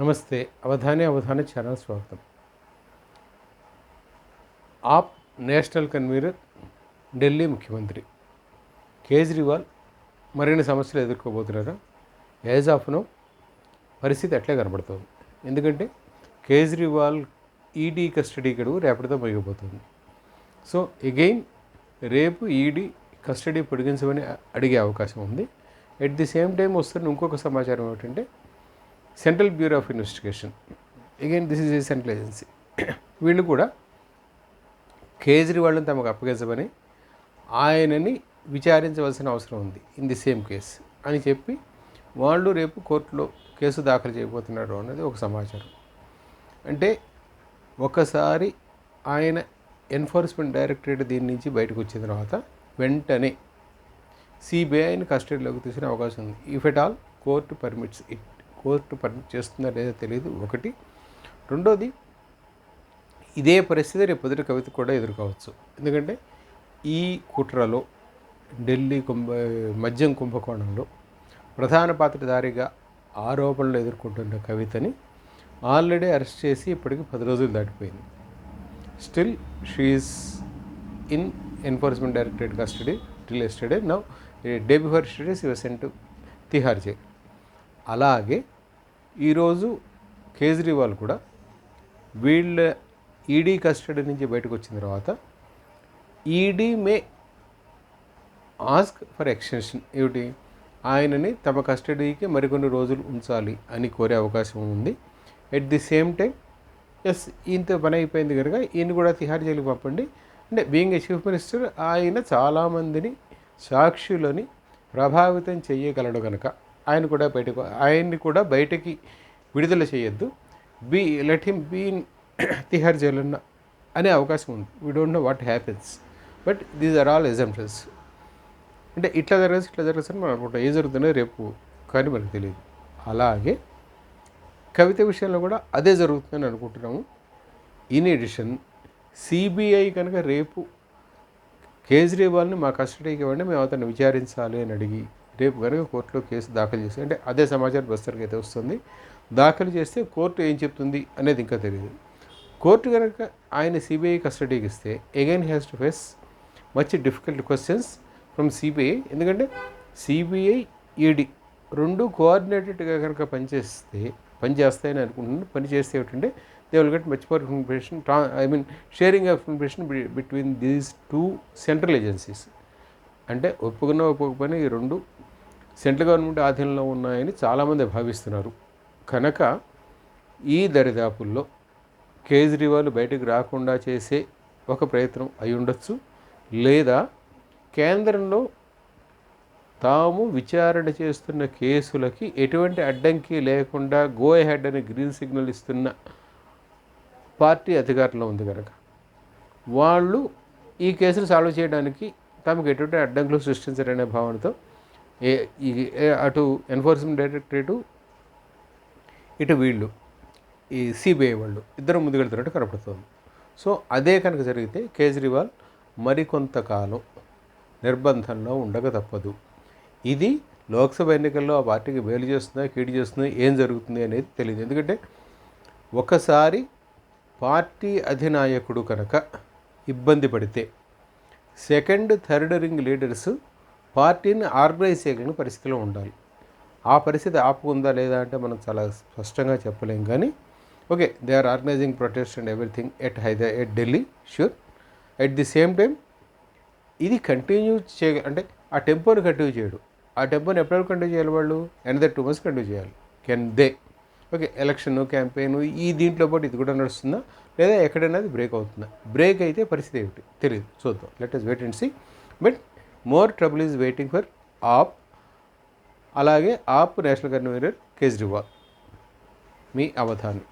నమస్తే. అవధానే అవధాన ఛానల్ స్వాగతం. ఆప్ national convener Delhi ముఖ్యమంత్రి. కేజ్రీవాల్ మరిన్ని సమస్యలు ఎదుర్కోబోతున్నారా? యాజ్ ఆఫ్ నో పరిస్థితి అట్లే కనబడుతుంది. ఎందుకంటే కేజ్రీవాల్ ఈడీ కస్టడీ గడువు రేపటితో ముగిపోతుంది సో ఎగెయిన్ రేపు ఈడీ కస్టడీ పొడిగించమని అడిగే అవకాశం ఉంది. ఎట్ ది సేమ్ టైం వస్తున్న ఇంకొక సమాచారం ఏమిటంటే central bureau of investigation again this is a central agency వీళ్ళు కూడా కేజ్రీవాల్ని తమకు అప్పగించమని ఆయనని విచారించవలసిన అవసరం ఉంది. ఇన్ ది సేమ్ కేసు అని చెప్పి వాళ్ళు రేపు కోర్టులో కేసు దాఖలు చేయబోతున్నారు అనేది ఒక సమాచారం. అంటే ఒకసారి ఆయన ఎన్ఫోర్స్మెంట్ డైరెక్టరేట్ దీని నుంచి బయటకు వచ్చిన తర్వాత వెంటనే సిబిఐని కస్టడీలోకి తీసుకునే అవకాశం ఉంది. If at all court permits it court permit చేస్తుందా లేదా తెలియదు ఒకటి. రెండోది ఇదే పరిస్థితి రేపు పొద్దుట కవిత కూడా ఎదుర్కోవచ్చు. ఎందుకంటే ఈ కుట్రలో ఢిల్లీ కుంభ మద్యం కుంభకోణంలో ప్రధాన పాత్రధారిగా ఆరోపణలు ఎదుర్కొంటున్న కవితని ఆల్రెడీ అరెస్ట్ చేసి ఇప్పటికి పది రోజులు దాటిపోయింది. Still she is in enforcement directorate custody till yesterday now day before studies your sent Tihar jail. అలాగే ఈరోజు కేజ్రీవాల్ కూడా వీళ్ళ ఈడీ కస్టడీ నుంచి బయటకు వచ్చిన తర్వాత ED may ask for extension ఏమిటి? ఆయనని తమ కస్టడీకి మరికొన్ని రోజులు ఉంచాలి అని కోరే అవకాశం ఉంది. At the same time as ఈయనతో పని అయిపోయింది కనుక ఈయన కూడా తిహార్ జైలుకి పంపండి. అంటే బీయింగ్ ఏ చీఫ్ మినిస్టర్ ఆయన చాలామందిని సాక్షులని ప్రభావితం చేయగలడు కనుక ఆయన కూడా బయటకు ఆయన్ని కూడా బయటకి విడుదల చేయొద్దు. Be let him be in Tihar జైలున్న అనే అవకాశం ఉంది. We don't know what happens but these are all examples అంటే ఇట్లా జరగచ్చు ఇట్లా జరగచ్చు అని మనం అనుకుంటాం. ఏం జరుగుతుందో రేపు కానీ మనకు తెలియదు. అలాగే కవిత విషయంలో కూడా అదే జరుగుతుందని అనుకుంటున్నాము. ఇన్ ఎడిషన్ సిబిఐ కనుక రేపు కేజ్రీవాల్ని మా కస్టడీకి ఇవ్వండి మేము అతన్ని విచారించాలి అని అడిగి రేపు కనుక కోర్టులో కేసు దాఖలు చేసి అంటే అదే సమాచారం బస్తర్కి అయితే వస్తుంది. దాఖలు చేస్తే కోర్టు ఏం చెప్తుంది అనేది ఇంకా తెలియదు. కోర్టు కనుక ఆయన సిబిఐ కస్టడీకి ఇస్తే again has to face much difficult questions from CBI ఎందుకంటే సిబిఐ ఈడీ రెండు కోఆర్డినేటెడ్గా కనుక పనిచేస్తే పనిచేస్తాయని అనుకుంటున్నాను. పని చేస్తే ఏమిటంటే they will get much more information ట్రా I mean sharing of information between these two central agencies అంటే ఒప్పుకున్న ఒప్పుకపోయినా ఈ రెండు సెంట్రల్ గవర్నమెంట్ ఆధీనంలో ఉన్నాయని చాలామంది భావిస్తున్నారు. కనుక ఈ దరిదాపుల్లో కేజ్రీవాల్ బయటకు రాకుండా చేసే ఒక ప్రయత్నం అయి ఉండొచ్చు. లేదా కేంద్రంలో తాము విచారణ చేస్తున్న కేసులకి ఎటువంటి అడ్డంకి లేకుండా గో హెడ్ అని గ్రీన్ సిగ్నల్ ఇస్తున్న పార్టీ అధికారంలో ఉంది కనుక. వాళ్ళు ఈ కేసును సాల్వ్ చేయడానికి తమకు ఎటువంటి అడ్డంకులు సృష్టించారనే భావనతో ఏ ఈ అటు ఎన్ఫోర్స్మెంట్ డైరెక్టరేటు ఇటు? వీళ్ళు ఈ సిబిఐ వాళ్ళు ఇద్దరు ముందుకెళ్తున్నట్టు కనపడుతుంది. సో అదే కనుక జరిగితే కేజ్రీవాల్ మరికొంతకాలం నిర్బంధంలో ఉండక తప్పదు. ఇది లోక్సభ ఎన్నికల్లో ఆ పార్టీకి వేలు చేస్తుందా కీడు చేస్తుందా ఏం జరుగుతుంది అనేది తెలియదు ఎందుకంటే ఒకసారి పార్టీ అధినాయకుడు కనుక ఇబ్బంది పడితే సెకండ్ థర్డ్ రింగ్ లీడర్స్ పార్టీని ఆర్గనైజ్ చేయగలిగిన పరిస్థితిలో ఉండాలి. ఆ పరిస్థితి ఆపుకుందా లేదా అంటే మనం చాలా స్పష్టంగా చెప్పలేం. కానీ okay they are organising protest and everything at Hydraa at Delhi sure at the same time ఇది కంటిన్యూ చేయ అంటే ఆ టెంపోని కంటిన్యూ చేయడు. ఆ టెంపోని ఎప్పటివరకు కంటిన్యూ చేయాలి వాళ్ళు? ఎనదర్ టూ మంత్స్ కంటిన్యూ చేయాలి. Can they okay election campaign ఈ దీంట్లో పాటు ఇది కూడా నడుస్తుందా? లేదా ఎక్కడైనా అది బ్రేక్ అవుతుందా? బ్రేక్ అయితే పరిస్థితి ఏమిటి? తెలియదు చూద్దాం. Let us wait and see but more trouble is waiting for AAP అలాగే ఆప్ నేషనల్ కన్వీనర్ కేజ్రీవాల్ మీ అవధానం